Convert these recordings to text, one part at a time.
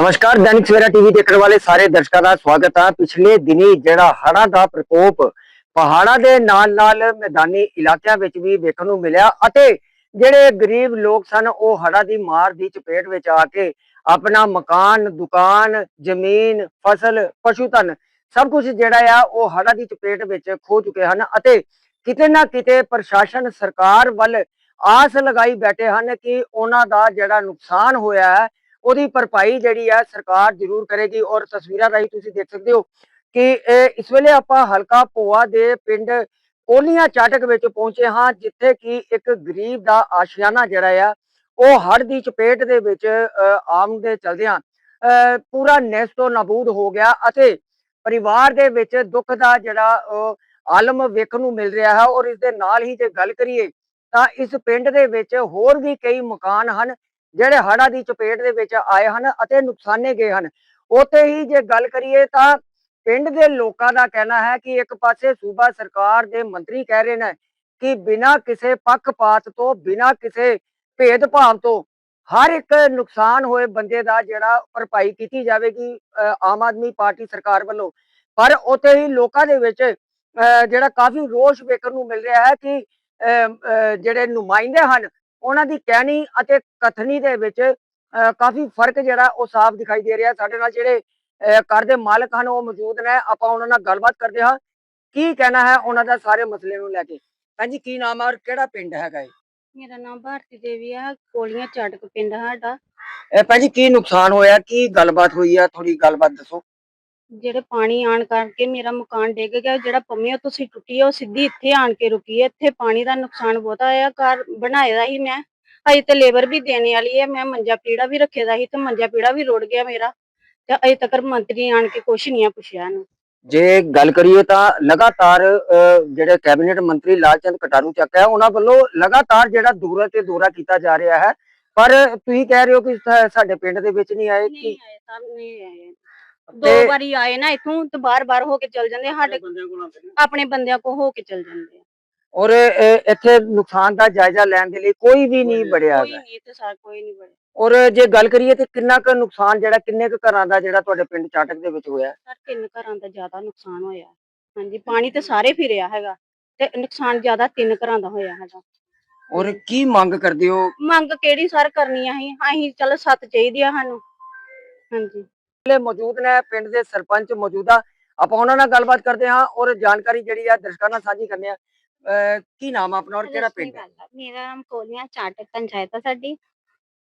ਨਮਸਕਾਰ, ਦੈਨਿਕ ਸਵੇਰਾ ਟੀਵੀ ਦੇਖਣ ਵਾਲੇ ਸਾਰੇ ਦਰਸ਼ਕਾਂ ਦਾ ਸਵਾਗਤ ਹੈ ਪਿਛਲੇ ਦਿਨੀ ਜਿਹੜਾ ਹੜ੍ਹਾਂ ਦਾ ਪ੍ਰਕੋਪ ਪਹਾੜਾਂ ਦੇ ਨਾਲ-ਨਾਲ ਮੈਦਾਨੀ ਇਲਾਕਿਆਂ ਵਿੱਚ ਵੀ ਵੇਖਣ ਨੂੰ ਮਿਲਿਆ ਅਤੇ ਜਿਹੜੇ ਗਰੀਬ ਲੋਕ ਸਨ, ਉਹ ਹੜ੍ਹਾਂ ਦੀ ਮਾਰ ਦੀ ਚਪੇਟ ਵਿੱਚ ਆ ਕੇ ਆਪਣਾ ਮਕਾਨ, ਦੁਕਾਨ, ਜ਼ਮੀਨ, ਫਸਲ, ਪਸ਼ੂ ਧਨ ਸਭ ਕੁਝ ਜਿਹੜਾ ਆ, ਉਹ ਹੜ੍ਹਾਂ ਦੀ ਚਪੇਟ ਵਿੱਚ ਖੋ ਚੁੱਕੇ ਹਨ ਅਤੇ ਕਿਤੇ ਨਾ ਕਿਤੇ ਪ੍ਰਸ਼ਾਸਨ ਸਰਕਾਰ ਵੱਲ ਆਸ ਲਗਾਈ ਬੈਠੇ ਹਨ ਕਿ ਉਹਨਾਂ ਦਾ ਜਿਹੜਾ ਨੁਕਸਾਨ ਹੋਇਆ ਹੈ ਉਹਦੀ ਭਰਪਾਈ ਜਿਹੜੀ ਹੈ ਸਰਕਾਰ ਜ਼ਰੂਰ ਕਰੇਗੀ ਔਰ ਤਸਵੀਰਾਂ ਰਾਹੀਂ ਤੁਸੀਂ ਦੇਖ ਸਕਦੇ ਹੋ ਕਿ ਇਸ ਵੇਲੇ ਆਪਾਂ ਹਲਕਾ ਪੋਆ ਦੇ ਪਿੰਡ ਕੋਲੀਆਂ ਚਾਟਕ ਵਿੱਚ ਪਹੁੰਚੇ ਹਾਂ ਜਿੱਥੇ ਕਿ ਇੱਕ ਗਰੀਬ ਦਾ ਆਸ਼ਿਆਨਾ ਜਿਹੜਾ ਆ ਉਹ ਹੜ੍ਹ ਦੀ ਚਪੇਟ ਦੇ ਵਿੱਚ ਅ, ਆਮ ਦੇ ਚਲਦਿਆਂ ਅ, ਪੂਰਾ ਨੈਸਤੋ ਨਾਬੂਦ ਹੋ ਗਿਆ ਅਤੇ ਪਰਿਵਾਰ ਦੇ ਵਿੱਚ ਦੁੱਖ ਦਾ ਜਿਹੜਾ ਅ, ਆਲਮ ਵੇਖਣ ਨੂੰ ਮਿਲ ਰਿਹਾ ਹੈ ਔਰ ਇਸ ਦੇ ਨਾਲ ਹੀ ਜੇ ਗੱਲ ਕਰੀਏ ਤਾਂ ਇਸ ਪਿੰਡ ਦੇ ਵਿੱਚ ਹੋਰ ਵੀ ਕਈ ਮਕਾਨ ਹਨ ਜਿਹੜੇ ਹੜ੍ਹਾਂ ਦੀ ਚਪੇਟ ਦੇ ਵਿੱਚ ਆਏ ਹਨ ਅਤੇ ਨੁਕਸਾਨੇ ਗਏ ਹਨ। ਉੱਥੇ ਹੀ ਜੇ ਗੱਲ ਕਰੀਏ ਤਾਂ ਪਿੰਡ ਦੇ ਲੋਕਾਂ ਦਾ ਕਹਿਣਾ ਹੈ ਕਿ ਇੱਕ ਪਾਸੇ ਸੂਬਾ ਸਰਕਾਰ ਦੇ ਮੰਤਰੀ ਕਹਿ ਰਹੇ ਨੇ ਕਿ ਬਿਨਾਂ ਕਿਸੇ ਪੱਖਪਾਤ ਤੋਂ ਬਿਨਾਂ ਕਿਸੇ ਭੇਦਭਾਵ ਤੋਂ ਹਰ ਇੱਕ ਨੁਕਸਾਨ ਹੋਏ ਬੰਦੇ ਦਾ ਜਿਹੜਾ ਭਰਪਾਈ ਕੀਤੀ ਜਾਵੇਗੀ ਅਹ ਆਮ ਆਦਮੀ ਪਾਰਟੀ ਸਰਕਾਰ ਵੱਲੋਂ। ਪਰ ਉੱਥੇ ਹੀ ਲੋਕਾਂ ਦੇ ਵਿੱਚ ਅਹ ਜਿਹੜਾ ਕਾਫੀ ਰੋਸ਼ ਵੇਖਣ ਨੂੰ ਮਿਲ ਰਿਹਾ ਹੈ ਕਿ ਅਹ, ਅਹ, ਜਿਹੜੇ ਨੁਮਾਇੰਦੇ ਹਨ ਉਹਨਾਂ ਦੀ ਕਹਿਣੀ ਅਤੇ ਕਥਨੀ ਦੇ ਵਿੱਚ ਕਾਫੀ ਫ਼ਰਕ ਜਿਹੜਾ ਉਹ ਸਾਫ਼ ਦਿਖਾਈ ਦੇ ਰਿਹਾ। ਸਾਡੇ ਨਾਲ ਜਿਹੜੇ ਘਰ ਦੇ ਮਾਲਕ ਹਨ ਉਹ ਮੌਜੂਦ ਨੇ। ਆਪਾਂ ਉਹਨਾਂ ਨਾਲ ਗੱਲਬਾਤ ਕਰਦੇ ਹਾਂ। ਕੀ ਕਹਿਣਾ ਹੈ ਉਹਨਾਂ ਦਾ ਸਾਰੇ ਮਸਲੇ ਨੂੰ ਲੈ ਕੇ? ਹਾਂਜੀ ਕੀ ਨਾਮ ਹੈ ਔਰ ਕਿਹੜਾ ਪਿੰਡ ਹੈਗਾ ਇਹ? ਮੇਰਾ ਨਾਮ ਭਾਰਤੀ ਦੇਵੀ ਆ। ਕੋਲੀਆਂ ਚਾਟਕ ਪਿੰਡ ਸਾਡਾ। ਇਹ ਭਾਜੀ ਕੀ ਨੁਕਸਾਨ ਹੋਇਆ? ਕੀ ਗੱਲਬਾਤ ਹੋਈ ਆ? ਥੋੜੀ ਗੱਲਬਾਤ ਦੱਸੋ। ਜਿਹੜੇ ਪਾਣੀ ਆਣ ਕਰਕੇ ਮੇਰਾ ਮਕਾਨ ਡਿੱਗ ਗਿਆ ਜਿਹੜਾ ਪੰਮੇ ਤੋਂ ਸੀ ਟੁੱਟੀ ਆ ਉਹ ਸਿੱਧੀ ਇੱਥੇ ਆਣ ਕੇ ਰੁਕੀ ਹੈ ਇੱਥੇ ਪਾਣੀ ਦਾ ਨੁਕਸਾਨ ਬਹੁਤਾ ਆਇਆ ਘਰ ਬਣਾਏ ਦਾ ਸੀ ਮੈਂ। ਅਜੇ ਤੇ ਲੇਬਰ ਵੀ ਦੇਣੇ ਵਾਲੀ ਹੈ ਮੈਂ ਮੰਜਾ ਪੀੜਾ ਵੀ ਰੱਖੇ ਦਾ ਸੀ ਤੇ ਮੰਜਾ ਪੀੜਾ ਵੀ ਰੁੜ ਗਿਆ ਮੇਰਾ। ਤੇ ਅਜੇ ਤੱਕ ਮੰਤਰੀ ਆਣ ਕੇ ਕੁਛ ਨਹੀਂ ਆ ਪੁੱਛਿਆ ਇਹਨੂੰ। ਜੇ ਗੱਲ ਕਰੀਏ ਤਾਂ ਲਗਾਤਾਰ ਅਹ, ਜਿਹੜੇ ਕੈਬਨਿਟ ਮੰਤਰੀ ਲਾਲਚੰਦ ਕਟਾਰੂ ਚੱਕ ਹੈ ਉਹਨਾਂ ਵੱਲੋਂ ਲਗਾਤਾਰ ਜਿਹੜਾ ਦੂਰਾ ਤੇ ਦੌਰਾ ਕੀਤਾ ਜਾ ਰਿਹਾ ਹੈ। ਪਰ ਤੁਸੀਂ ਕਹਿ ਰਹੇ ਹੋ ਕਿ ਸਾ- ਸਾਡੇ ਪਿੰਡ ਦੇ ਵਿੱਚ ਨਹੀਂ ਆਏ ਨਹੀਂ ਕਿ ਆਏ ਸਭ ਨਹੀਂ ਆਏ। ਤੇ- ਦੋ ਵਾਰੀ ਆਏ ਨਾ ਇਥੋਂ ਤੇ ਬਾਰ-ਬਾਰ ਹੋ ਕੇ ਚਲ ਜਾਂਦੇ ਆ, ਸਾਡੇ ਆਪਣੇ। ਬੰਦਿਆਂ ਕੋ ਹੋ ਕੇ ਚਲ ਜਾਂਦੇ ਆ। ਔਰ ਇੱਥੇ ਨੁਕਸਾਨ ਦਾ ਜਾਇਜ਼ਾ ਲੈਣ ਦੇ ਲਈ ਕੋਈ ਵੀ ਨਹੀਂ ਬੜਿਆ ਕੋਈ ਹੈਗਾ ਨਹੀਂ ਤੇ ਸਾਰ ਕੋਈ ਨਹੀਂ ਬੜੇ ਔਰ ਜੇ ਗੱਲ ਕਰੀਏ ਤੇ ਕਿੰਨਾ ਕੁ ਨੁਕਸਾਨ ਜਿਹੜਾ ਕਿੰਨੇ ਕੁ ਘਰਾਂ ਦਾ ਜਿਹੜਾ ਤੁਹਾਡੇ ਪਿੰਡ ਚਾਟਕ ਦੇ ਵਿੱਚ ਹੋਇਆ? ਸਰ ਤਿੰਨ ਘਰਾਂ ਦਾ ਜ਼ਿਆਦਾ ਨੁਕਸਾਨ ਹੋਇਆ। ਹਾਂਜੀ ਪਾਣੀ ਤੇ ਸਾਰੇ ਫਿਰਿਆ ਹੈਗਾ ਤੇ ਨੁਕਸਾਨ ਜ਼ਿਆਦਾ ਤਿੰਨ ਘਰਾਂ ਦਾ ਹੋਇਆ ਹੈਗਾ। ਔਰ ਕੀ ਮੰਗ ਕਰਦੇ ਹੋ? ਮੰਗ ਕਿਹੜੀ ਸਰ ਕਰਨੀ ਆ ਅਸੀਂ? ਅਸੀਂ ਚੱਲ ਸੱਤ ਚਾਹੀਦੀ ਆ ਸਾਨੂੰ। ਹਾਂਜੀ। ਜਿਹੜੇ ਮੌਜੂਦ ਨੇ ਪਿੰਡ ਦੇ ਸਰਪੰਚ ਮੌਜੂਦਾ ਆਪਾਂ ਉਹਨਾਂ ਨਾਲ ਗੱਲਬਾਤ ਕਰਦੇ ਹਾਂ ਔਰ ਜਾਣਕਾਰੀ ਜਿਹੜੀ ਆ ਦਰਸ਼ਕਾਂ ਨਾਲ ਸਾਂਝੀ ਕਰਨੇ ਆ। ਅਹ, ਕੀ ਨਾਮ ਆ ਆਪਣਾ ਔਰ ਕਿਹੜਾ ਪਿੰਡ ਹੈ ਮੇਰਾ ਨਾਮ ਕੋਲੀਆਂ ਚਾਟਕ ਪੰਚਾਇਤ ਆ ਸਾਡੀ।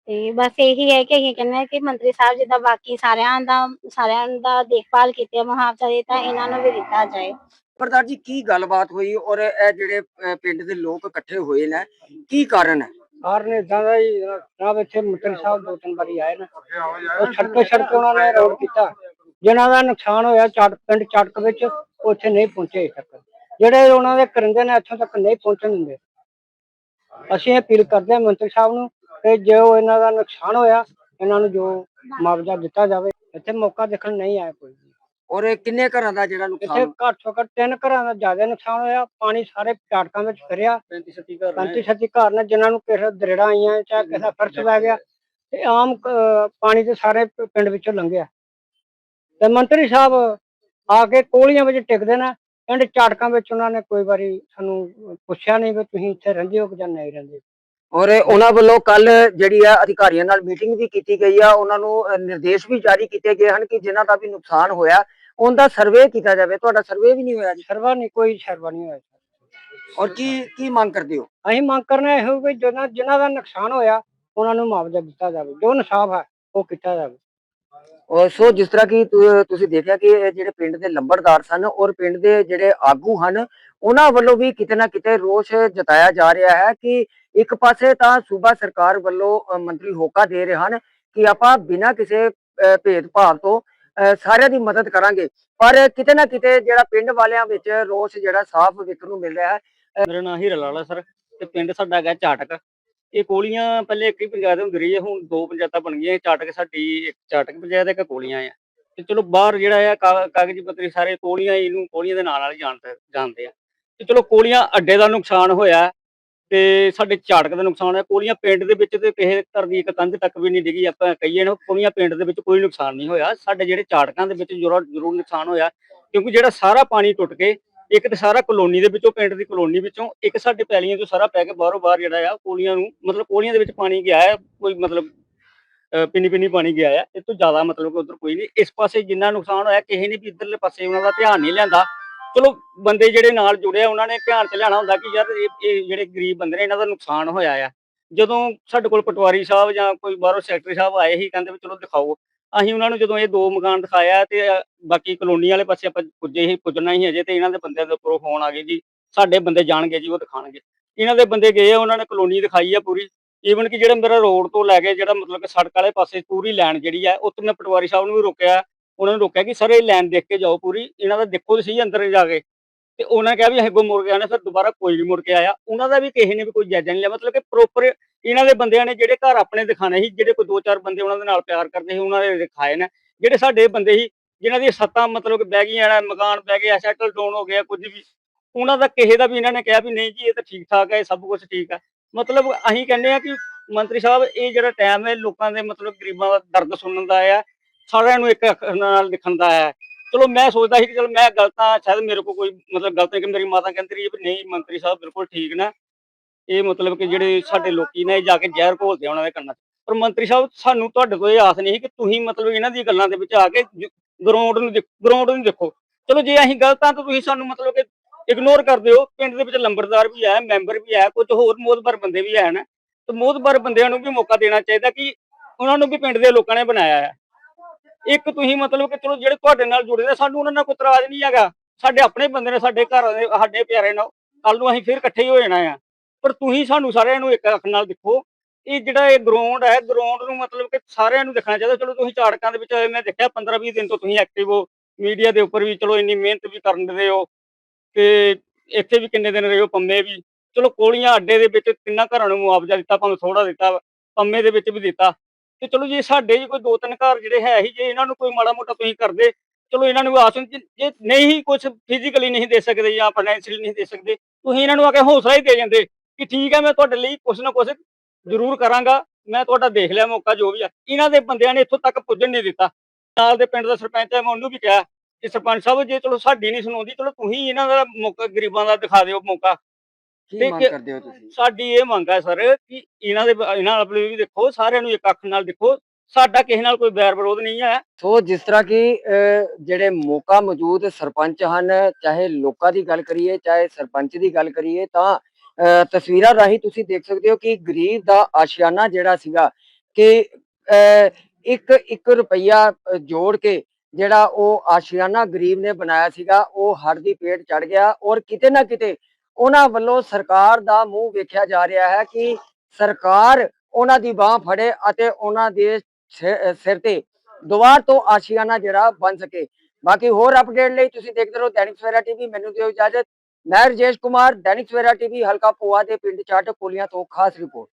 ਤੇ ਬਸ ਇਹੀ ਹੈ ਕਿ ਅਸੀਂ ਕਹਿੰਦੇ ਹਾਂ ਕਿ ਮੰਤਰੀ ਸਾਹਿਬ ਜਿੱਦਾਂ ਬਾਕੀ ਸਾਰਿਆਂ ਦਾ ਸਾਰਿਆਂ ਦਾ ਦੇਖਭਾਲ ਕੀਤੀ ਹੈ ਮੁਆਵਜ਼ਾ ਦਿੱਤਾ ਇਹਨਾਂ ਨੂੰ ਵੀ ਦਿੱਤਾ ਜਾਏ। ਪ੍ਰਧਾਨ ਜੀ ਕੀ ਗੱਲਬਾਤ ਹੋਈ ਔਰ ਇਹ ਜਿਹੜੇ ਅਹ, ਪਿੰਡ ਦੇ ਲੋਕ ਇਕੱਠੇ ਹੋਏ ਨੇ ਕੀ ਕਾਰਨ ਹੈ? ਕਾਰਨ ਇਦਾਂ ਦਾ ਹੀ ਜਨਾਬ ਇੱਥੇ ਮੰਤਰੀ ਸਾਹਿਬ ਦੋ ਤਿੰਨ ਵਾਰੀ ਆਏ ਨਾ। ਉਹ ਸੜਕੇ ਸੜਕੇ ਉਹਨਾਂ ਨੇ ਰੋਡ ਕੀਤਾ। ਜਿਨ੍ਹਾਂ ਦਾ ਨੁਕਸਾਨ ਹੋਇਆ ਚਟ ਪਿੰਡ ਚਟਕ ਵਿੱਚ ਉੱਥੇ ਨਹੀਂ ਪਹੁੰਚੇ ਤੱਕ। ਜਿਹੜੇ ਉਹਨਾਂ ਦੇ ਕਰਿੰਦੇ ਨੇ ਇੱਥੋਂ ਤੱਕ ਨਹੀਂ ਪਹੁੰਚਣ ਦਿੰਦੇ। ਅਸੀਂ ਅਪੀਲ ਕਰਦੇ ਹਾਂ ਮੰਤਰੀ ਸਾਹਿਬ ਨੂੰ ਕਿ ਜੋ ਇਹਨਾਂ ਦਾ ਨੁਕਸਾਨ ਹੋਇਆ ਇਹਨਾਂ ਨੂੰ ਜੋ ਮੁਆਵਜ਼ਾ ਦਿੱਤਾ ਜਾਵੇ ਇੱਥੇ ਮੌਕਾ ਦੇਖਣ ਨਹੀਂ ਆਇਆ ਕੋਈ। ਔਰ ਇਹ ਕਿੰਨੇ ਘਰਾਂ ਦਾ ਜਿਹੜਾ ਇੱਥੇ ਨੁਕਸਾਨ? ਘੱਟ ਤੋਂ ਘੱਟ ਤਿੰਨ ਘਰਾਂ ਦਾ ਜ਼ਿਆਦਾ ਨੁਕਸਾਨ ਹੋਇਆ ਪਾਣੀ ਸਾਰੇ ਚਾਟਕਾਂ ਵਿੱਚ ਫਿਰਿਆ। 35 37 ਘਰ 35 37 ਘਰ ਨੇ ਜਿਨ੍ਹਾਂ ਨੂੰ ਕਿਸੇ ਦਰੇੜਾਂ ਆਈਆਂ ਚਾਹੇ ਕਿਸੇ ਦਾ ਫਰਸ਼ ਪੈ ਗਿਆ। ਤੇ। ਆਮ ਅਹ, ਪਾਣੀ ਤੇ ਸਾਰੇ ਪ- ਪਿੰਡ ਵਿੱਚੋਂ ਲੰਘਿਆ। ਤੇ ਮੰਤਰੀ ਸਾਹਿਬ ਆ ਕੇ ਕੋਲੀਆਂ ਵਿੱਚ ਟਿਕਦੇ ਨੇ। ਪਿੰਡ ਚਾਟਕਾਂ ਵਿੱਚ ਉਹਨਾਂ ਨੇ ਕੋਈ ਵਾਰੀ ਸਾਨੂੰ ਪੁੱਛਿਆ ਨਹੀਂ ਵੀ ਤੁਸੀਂ ਇੱਥੇ ਰਹਿੰਦੇ ਹੋ ਕਿ ਜਾਂ ਨਹੀਂ ਰਹਿੰਦੇ। ਔਰ ਉਹਨਾਂ ਵੱਲੋਂ ਕੱਲ ਜਿਹੜੀ ਆ ਅਧਿਕਾਰੀਆਂ ਨਾਲ ਮੀਟਿੰਗ ਵੀ ਕੀਤੀ ਗਈ ਆ। ਉਹਨਾਂ ਨੂੰ ਨਿਰਦੇਸ਼ ਵੀ ਜਾਰੀ ਕੀਤੇ ਗਏ ਹਨ ਕਿ ਜਿਨ੍ਹਾਂ ਦਾ ਵੀ ਨੁਕਸਾਨ ਹੋਇਆ ਉਹਦਾ ਸਰਵੇ ਕੀਤਾ ਜਾਵੇ ਤੁਹਾਡਾ ਸਰਵੇ ਵੀ ਨਹੀਂ ਹੋਇਆ ਜੀ। ਸਰਵਾ ਨਹੀਂ ਕੋਈ ਸਰਵਾ ਨਹੀਂ ਹੋਇਆ ਔਰ ਕੀ ਕੀ ਮੰਗ ਕਰਦੇ ਹੋ? ਅਸੀਂ ਮੰਗ ਕਰਨਾ ਇਹੋ ਵੀ ਜਿਹਨਾਂ ਜਿਨ੍ਹਾਂ ਦਾ ਨੁਕਸਾਨ ਹੋਇਆ ਉਹਨਾਂ ਨੂੰ ਮੁਆਵਜ਼ਾ ਦਿੱਤਾ ਜਾਵੇ। ਜੋ ਇਨਸਾਫ ਹੈ ਉਹ ਕੀਤਾ ਜਾਵੇ। ਔਰ ਸੋ ਜਿਸ ਤਰ੍ਹਾਂ ਕਿ ਤੁ- ਤੁਸੀਂ ਦੇਖਿਆ ਕਿ ਇਹ ਜਿਹੜੇ ਪਿੰਡ ਦੇ ਲੰਬੜਦਾਰ ਸਨ ਔਰ ਪਿੰਡ ਦੇ ਜਿਹੜੇ ਆਗੂ ਹਨ ਉਹਨਾਂ ਵੱਲੋਂ ਵੀ ਕਿਤੇ ਨਾ ਕਿਤੇ ਰੋਸ਼ ਜਤਾਇਆ ਜਾ ਰਿਹਾ ਹੈ ਕਿ ਇੱਕ ਪਾਸੇ ਤਾਂ ਸੂਬਾ ਸਰਕਾਰ ਵੱਲੋਂ ਅ, ਮੰਤਰੀ ਹੋਕਾ ਦੇ ਰਹੇ ਹਨ ਕਿ ਆਪਾਂ ਬਿਨਾਂ ਕਿਸੇ ਅ, ਭੇਦਭਾਵ ਤੋਂ ਸਾਰਿਆਂ ਦੀ ਮਦਦ ਕਰਾਂਗੇ। ਪਰ ਕਿਤੇ ਨਾ ਕਿਤੇ ਜਿਹੜਾ ਪਿੰਡ ਵਾਲਿਆਂ ਵਿੱਚ ਰੋਸ਼ ਜਿਹੜਾ ਸਾਫ਼ ਵੇਖਣ ਨੂੰ ਮਿਲ ਰਿਹਾ ਹੈ ਮੇਰਾ ਨਾਂ ਹੀਰਾ ਲਾਲਾ ਸਰ ਤੇ ਪਿੰਡ ਸਾਡਾ ਹੈਗਾ ਚਾਟਕ। ਇਹ ਕੋਲੀਆਂ ਪਹਿਲੇ ਇੱਕ ਹੀ ਪੰਚਾਇਤ ਹੁੰਦੀ ਰਹੀ ਹੈ, ਹੁਣ ਦੋ ਪੰਚਾਇਤਾਂ ਬਣ ਗਈਆਂ। ਚਾਟਕ ਸਾਡੀ ਇੱਕ ਚਾਟਕ ਪੰਚਾਇਤ, ਇੱਕ ਕੋਲੀਆਂ ਆ। ਤੇ ਚਲੋ ਬਾਹਰ ਜਿਹੜਾ ਆ, ਕਾ- ਕਾਗਜ਼ੀ ਪੱਤਰੀ ਸਾਰੇ ਕੋਲੀਆਂ ਇਹਨੂੰ ਕੋਲੀਆਂ ਦੇ ਨਾਂ ਨਾਲ ਹੀ ਜਾਣਦੇ ਜਾਣਦੇ ਆ। ਤੇ ਚਲੋ ਕੋਲੀਆਂ ਅੱਡੇ ਦਾ ਨੁਕਸਾਨ ਹੋਇਆ। ਤੇ ਸਾਡੇ ਝਾੜਕ ਦਾ ਨੁਕਸਾਨ ਹੈ, ਕੋਲੀਆਂ ਪਿੰਡ ਦੇ ਵਿੱਚ ਤੇ ਕਿਸੇ ਘਰ ਦੀ ਇੱਕ ਕੰਧ ਤੱਕ ਵੀ ਨਹੀਂ ਡਿੱਗੀ, ਆਪਾਂ ਕਹੀਏ ਨਾ, ਕੋਲੀਆਂ ਪਿੰਡ ਦੇ ਵਿੱਚ ਕੋਈ ਨੁਕਸਾਨ ਨਹੀਂ ਹੋਇਆ। ਸਾਡੇ ਜਿਹੜੇ ਝਾੜਕਾਂ ਦੇ ਵਿੱਚ ਜ਼ਰੂਰ ਜ਼ਰੂਰ ਨੁਕਸਾਨ ਹੋਇਆ, ਕਿਉਂਕਿ ਜਿਹੜਾ ਸਾਰਾ ਪਾਣੀ ਟੁੱਟ ਕੇ, ਇੱਕ ਤਾਂ ਸਾਰਾ ਕਲੋਨੀ ਦੇ ਵਿੱਚੋਂ, ਪਿੰਡ ਦੀ ਕਲੋਨੀ ਵਿੱਚੋਂ, ਇੱਕ ਸਾਡੇ ਪੈਲੀਆਂ ਤੋਂ ਸਾਰਾ ਪੈ ਕੇ ਬਾਹਰੋਂ ਬਾਹਰ ਜਿਹੜਾ ਆ, ਕੋਲੀਆਂ ਨੂੰ, ਮਤਲਬ ਕੋਲੀਆਂ ਦੇ ਵਿੱਚ ਪਾਣੀ ਗਿਆ ਹੈ ਕੋਈ ਮਤਲਬ ਪਿੰਨੀ ਪਿੰਨੀ ਪਾਣੀ ਗਿਆ ਆ ਇਸ ਤੋਂ ਜ਼ਿਆਦਾ ਮਤਲਬ ਕਿ ਉਧਰ ਕੋਈ ਨਹੀਂ। ਇਸ ਪਾਸੇ ਜਿੰਨਾ ਨੁਕਸਾਨ ਹੋਇਆ, ਕਿਸੇ ਨੇ ਵੀ ਇਧਰਲੇ ਪਾਸੇ ਉਹਨਾਂ ਦਾ ਧਿਆਨ ਨਹੀਂ ਲਿਆਂਦਾ। ਚਲੋ ਬੰਦੇ ਜਿਹੜੇ ਨਾਲ ਜੁੜੇ ਆ ਉਹਨਾਂ ਨੇ ਧਿਆਨ ਚ ਲਿਆਣਾ ਹੁੰਦਾ ਕਿ ਯਾਰ ਇਹ ਜਿਹੜੇ ਗਰੀਬ ਬੰਦੇ ਨੇ ਇਹਨਾਂ ਦਾ ਨੁਕਸਾਨ ਹੋਇਆ ਆ। ਜਦੋਂ ਸਾਡੇ ਕੋਲ ਪਟਵਾਰੀ ਸਾਹਿਬ ਜਾਂ ਕੋਈ ਬਾਹਰੋਂ ਸੈਕਟਰੀ ਸਾਹਿਬ ਆਏ ਹੀ ਕਹਿੰਦੇ ਵੀ ਚਲੋ ਦਿਖਾਓ। ਅਸੀਂ ਉਹਨਾਂ ਨੂੰ ਜਦੋਂ ਇਹ ਦੋ ਮਕਾਨ ਦਿਖਾਇਆ ਤੇ ਬਾਕੀ ਕਲੋਨੀ ਵਾਲੇ ਪਾਸੇ ਆਪਾਂ ਪੁੱਜੇ ਹੀ ਪੁੱਜਣਾ ਹੀ ਅਜੇ ਤੇ ਇਹਨਾਂ ਦੇ ਬੰਦਿਆਂ ਦੇ ਉੱਪਰੋਂ ਫੋਨ ਆ ਗਏ ਜੀ ਸਾਡੇ ਬੰਦੇ ਜਾਣਗੇ ਜੀ ਉਹ ਦਿਖਾਣਗੇ। ਇਹਨਾਂ ਦੇ ਬੰਦੇ ਗਏ ਆ, ਉਹਨਾਂ ਨੇ ਕਲੋਨੀ ਦਿਖਾਈ ਆ ਪੂਰੀ। ਈਵਨ ਕਿ ਜਿਹੜਾ ਮੇਰਾ ਰੋਡ ਤੋਂ ਲੈ ਕੇ ਜਿਹੜਾ ਮਤਲਬ ਕਿ ਸੜਕ ਵਾਲੇ ਪਾਸੇ ਪੂਰੀ ਲਾਈਨ ਜਿਹੜੀ ਆ ਉੱਥੇ ਮੈਂ ਪਟਵਾਰੀ ਸਾਹਿਬ ਨੂੰ ਵੀ ਰੋਕਿਆ। ਉਹਨਾਂ ਨੂੰ ਰੋਕਿਆ ਕਿ ਸਰ ਇਹ ਲਾਈਨ ਦੇਖ ਕੇ ਜਾਓ ਪੂਰੀ, ਇਹਨਾਂ ਦਾ ਦੇਖੋ ਤੇ ਅੰਦਰ ਜਾ ਕੇ। ਤੇ ਉਹਨਾਂ ਕਿਹਾ ਵੀ ਅਸੀਂ ਅੱਗੋਂ ਮੁੜ ਕੇ ਆਣਾ ਫਿਰ ਦੁਬਾਰਾ ਕੋਈ ਨਹੀਂ ਮੁੜ ਕੇ ਆਇਆ। ਉਹਨਾਂ ਦਾ ਵੀ ਕਿਸੇ ਨੇ ਵੀ ਕੋਈ ਜਾਇਜ਼ਾ ਨਹੀਂ ਲਿਆ, ਮਤਲਬ ਕਿ ਪ੍ਰੋਪਰ ਇਹਨਾਂ ਦੇ ਬੰਦਿਆਂ ਨੇ ਜਿਹੜੇ ਘਰ ਆਪਣੇ ਦਿਖਾਣੇ ਸੀ, ਜਿਹੜੇ ਕੋਈ ਦੋ ਚਾਰ ਬੰਦੇ ਉਹਨਾਂ ਦੇ ਨਾਲ ਪਿਆਰ ਕਰਦੇ ਸੀ, ਉਹਨਾਂ ਦੇ ਦਿਖਾਏ ਨੇ। ਜਿਹੜੇ ਸਾਡੇ ਬੰਦੇ ਸੀ, ਜਿਨ੍ਹਾਂ ਦੀ ਸੱਤਾਂ ਮਤਲਬ ਕਿ ਬਹਿ ਗਈਆਂ ਨੇ, ਮਕਾਨ ਬਹਿ ਗਿਆ ਸੈਟਲ ਡਾਊਨ ਹੋ ਗਿਆ, ਕੁਝ ਵੀ, ਉਹਨਾਂ ਦਾ ਕਿਸੇ ਦਾ ਵੀ ਇਹਨਾਂ ਨੇ ਕਿਹਾ ਵੀ ਨਹੀਂ ਜੀ, ਇਹ ਤਾਂ ਠੀਕ ਠਾਕ ਹੈ, ਇਹ ਸਭ ਕੁਝ ਠੀਕ ਹੈ। ਮਤਲਬ ਅਸੀਂ ਕਹਿੰਦੇ ਆ ਕਿ ਮੰਤਰੀ ਸਾਹਿਬ, ਇਹ ਜਿਹੜਾ ਟਾਈਮ ਹੈ, ਲੋਕਾਂ ਦੇ ਮਤਲਬ ਗਰੀਬਾਂ ਦਾ ਦਰਦ ਸੁਣਨ ਦਾ ਆ ਸਾਰਿਆਂ ਨੂੰ ਇੱਕ ਅੱਖ ਨਾਲ ਦਿਖਣ ਦਾ ਹੈ। ਚਲੋ ਮੈਂ ਸੋਚਦਾ ਸੀ ਕਿ ਚਲ ਮੈਂ ਗਲਤਾਂ, ਸ਼ਾਇਦ ਮੇਰੇ ਕੋਲ ਕੋਈ ਮਤਲਬ ਗਲਤ ਨਹੀਂ ਕਿ ਮੇਰੀ ਮਾਤਾ ਕਹਿੰਦੀ ਰਹੀ ਹੈ ਵੀ ਨਹੀਂ ਮੰਤਰੀ ਸਾਹਿਬ ਬਿਲਕੁਲ ਠੀਕ ਨੇ। ਇਹ ਮਤਲਬ ਕਿ ਜਿਹੜੇ ਸਾਡੇ ਲੋਕੀ ਨੇ ਇਹ ਜਾ ਕੇ ਜ਼ਹਿਰ ਘੋਲਦੇ ਆ ਉਹਨਾਂ ਦੇ ਕੰਨਾਂ 'ਚ। ਪਰ ਮੰਤਰੀ ਸਾਹਿਬ, ਸਾਨੂੰ ਤੁਹਾਡੇ ਤੋਂ ਇਹ ਆਸ ਨਹੀਂ ਸੀ ਕਿ ਤੁਸੀਂ ਮਤਲਬ ਇਹਨਾਂ ਦੀ ਗੱਲਾਂ ਦੇ ਵਿੱਚ ਆ ਕੇ ਗਰਾਊਂਡ ਨੂੰ ਗਰਾਊਂਡ ਨੂੰ ਦੇਖੋ। ਚਲੋ ਜੇ ਅਸੀਂ ਗਲਤ ਆ ਤਾਂ ਤੁਸੀਂ ਸਾਨੂੰ ਮਤਲਬ ਕਿ ਇਗਨੋਰ ਕਰਦੇ ਹੋ ਪਿੰਡ ਦੇ ਵਿੱਚ ਲੰਬੜਦਾਰ ਵੀ ਹੈ, ਮੈਂਬਰ ਵੀ ਹੈ, ਕੁਝ ਹੋਰ ਮੋਦਬਰ ਬੰਦੇ ਵੀ ਹਨ ਤੇ ਮੋਦਬਰ ਬੰਦਿਆਂ ਨੂੰ ਵੀ ਮੌਕਾ ਦੇਣਾ ਚਾਹੀਦਾ ਕਿ ਉਹਨਾਂ ਨੂੰ ਵੀ ਪਿੰਡ ਦੇ ਲੋਕਾਂ ਨੇ ਬਣਾਇਆ ਹੈ। ਇੱਕ ਤੁਸੀਂ ਮਤਲਬ ਕਿ ਚਲੋ ਜਿਹੜੇ ਤੁਹਾਡੇ ਨਾਲ ਜੁੜੇ ਨੇ, ਸਾਨੂੰ ਉਹਨਾਂ ਨਾਲ ਕੋਈ ਇਤਰਾਜ਼ ਨਹੀਂ ਹੈਗਾ। ਸਾਡੇ ਆਪਣੇ ਬੰਦੇ ਨੇ, ਸਾਡੇ ਘਰ ਦੇ ਸਾਡੇ ਪਿਆਰੇ ਨਾਲ। ਕੱਲ ਨੂੰ ਅਸੀਂ ਫਿਰ ਇਕੱਠੇ ਹੀ ਹੋ ਜਾਣਾ ਆ। ਪਰ ਤੁਸੀਂ ਸਾਨੂੰ ਸਾਰਿਆਂ ਨੂੰ ਇੱਕ ਅੱਖ ਨਾਲ ਦੇਖੋ। ਇਹ ਜਿਹੜਾ ਇਹ ਗਰਾਊਂਡ ਹੈ ਗਰਾਊਂਡ ਨੂੰ ਮਤਲਬ ਕਿ ਸਾਰਿਆਂ ਨੂੰ ਦੇਖਣਾ ਚਾਹੀਦਾ। ਚਲੋ ਤੁਸੀਂ ਝਾੜਕਾਂ ਦੇ ਵਿੱਚ ਮੈਂ ਦੇਖਿਆ 15 20 ਦਿਨ ਤੋਂ ਤੁਸੀਂ ਐਕਟਿਵ ਹੋ। ਮੀਡੀਆ ਦੇ ਉੱਪਰ ਵੀ ਚਲੋ ਇੰਨੀ ਮਿਹਨਤ ਵੀ ਕਰਨ ਦੇ ਹੋ। ਤੇ ਇੱਥੇ ਵੀ ਕਿੰਨੇ ਦਿਨ ਰਹੇ ਹੋ? ਪੰਮੇ ਵੀ। ਚਲੋ ਕੋਲੀਆਂ ਅੱਡੇ ਦੇ ਵਿੱਚ ਤਿੰਨਾਂ ਘਰਾਂ ਨੂੰ ਮੁਆਵਜ਼ਾ ਦਿੱਤਾ, ਭਾਵੇਂ ਥੋੜਾ ਦਿੱਤਾ ਪੰਮੇ ਦੇ ਵਿੱਚ ਵੀ ਦਿੱਤਾ। ਤੇ ਚਲੋ ਜੇ ਸਾਡੇ ਜੀ ਕੋਈ ਦੋ ਤਿੰਨ ਘਰ ਜਿਹੜੇ ਹੈ ਹੀ ਜੇ ਇਹਨਾਂ ਨੂੰ ਕੋਈ ਮਾੜਾ ਮੋਟਾ ਤੁਸੀਂ ਕਰਦੇ ਚਲੋ ਇਹਨਾਂ ਨੂੰ ਆਸ ਹੁੰਦੀ, ਜੇ ਨਹੀਂ ਕੁਝ ਫਿਜ਼ੀਕਲੀ ਨਹੀਂ ਦੇ ਸਕਦੇ ਜਾਂ ਫਾਈਨੈਂਸ਼ੀਅਲੀ ਨਹੀਂ ਦੇ ਸਕਦੇ ਤੁਸੀਂ ਇਹਨਾਂ ਨੂੰ ਆ ਕੇ ਹੌਸਲਾ ਹੀ ਦੇ ਜਾਂਦੇ ਕਿ ਠੀਕ ਹੈ ਮੈਂ ਤੁਹਾਡੇ ਲਈ ਕੁਝ ਨਾ ਕੁਝ ਜ਼ਰੂਰ ਕਰਾਂਗਾ ਮੈਂ ਤੁਹਾਡਾ ਦੇਖ ਲਿਆ ਮੌਕਾ ਜੋ ਵੀ ਆ। ਇਹਨਾਂ ਦੇ ਬੰਦਿਆਂ ਨੇ ਇੱਥੋਂ ਤੱਕ ਪੁੱਜਣ ਨਹੀਂ ਦਿੱਤਾ। ਨਾਲ ਦੇ ਪਿੰਡ ਦਾ ਸਰਪੰਚ ਹੈ ਮੈਂ ਉਹਨੂੰ ਵੀ ਕਿਹਾ ਕਿ ਸਰਪੰਚ ਸਾਹਿਬ ਜੇ ਚਲੋ ਸਾਡੀ ਨਹੀਂ ਸੁਣਾਉਂਦੀ ਚਲੋ ਤੁਸੀਂ ਇਹਨਾਂ ਦਾ ਮੌਕਾ ਗਰੀਬਾਂ ਦਾ ਦਿਖਾ ਦਿਓ ਮੌਕਾ। ਕੀ ਤੇ ਮੰਗ ਕਿ- ਕਰਦੇ ਹੋ ਤੁਸੀਂ? ਸਾਡੀ ਇਹ ਮੰਗ ਹੈ ਸਰ ਕਿ ਇਹਨਾਂ ਦੇ ਇਹਨਾਂ ਨਾਲ ਵੀ ਦੇਖੋ ਸਾਰਿਆਂ ਨੂੰ ਇੱਕ ਅੱਖ ਨਾਲ ਦੇਖੋ। ਸਾਡਾ ਕਿਸੇ ਨਾਲ ਕੋਈ ਬੈਰ ਵਿਰੋਧ ਨਹੀਂ ਹੈ। ਸੋ ਜਿਸ ਤਰ੍ਹਾਂ ਕਿ ਜਿਹੜੇ ਮੌਕਾ ਮੌਜੂਦ ਸਰਪੰਚ ਹਨ ਚਾਹੇ ਲੋਕਾਂ ਦੀ ਗੱਲ ਕਰੀਏ ਚਾਹੇ ਸਰਪੰਚ ਦੀ ਗੱਲ ਕਰੀਏ ਤਾਂ ਤਸਵੀਰਾਂ ਰਾਹੀਂ ਤੁਸੀਂ ਦੇਖ ਸਕਦੇ ਹੋ ਕਿ ਗਰੀਬ ਦਾ ਆਸ਼ਿਆਨਾ ਜਿਹੜਾ ਸੀਗਾ ਕਿ ਇੱਕ ਇੱਕ ਰੁਪਈਆ ਜੋੜ ਕੇ ਜਿਹੜਾ ਉਹ ਆਸ਼ਿਆਨਾ ਗਰੀਬ ਨੇ ਬਣਾਇਆ ਸੀਗਾ ਉਹ ਹੜ ਦੀ ਪੇਟ ਚੜ ਗਿਆ ਔਰ ਕਿਤੇ ਨਾ ਕਿਤੇ ਉਹਨਾਂ ਵੱਲੋਂ ਸਰਕਾਰ ਦਾ ਮੂੰਹ ਵੇਖਿਆ ਜਾ ਰਿਹਾ ਹੈ ਕਿ ਸਰਕਾਰ ਉਹਨਾਂ ਦੀ ਬਾਹ ਫੜੇ ਅਤੇ ਉਹਨਾਂ ਦੇ ਸਿਰ ਤੇ ਦੁਬਾਰ ਤੋਂ ਆਸ਼ੀਆਨਾ ਜਿਹੜਾ ਬਣ ਸਕੇ। ਬਾਕੀ ਹੋਰ ਅਪਡੇਟ ਲਈ ਤੁਸੀਂ ਦੇਖਦੇ ਰਹੋ ਦੈਨਿਕ ਸਵੇਰਾ ਟੀਵੀ, ਮੈਨੂੰ ਦਿਓ ਇਜਾਜ਼ਤ। ਮੈਂ ਰਜੇਸ਼ ਕੁਮਾਰ, ਦੈਨਿਕ ਸਵੇਰਾ ਟੀਵੀ, ਹਲਕਾ ਪੋਆ ਦੇ ਪਿੰਡ ਚਾਟ ਕੋਲੀਆਂ ਤੋਂ ਖਾਸ ਰਿਪੋਰਟ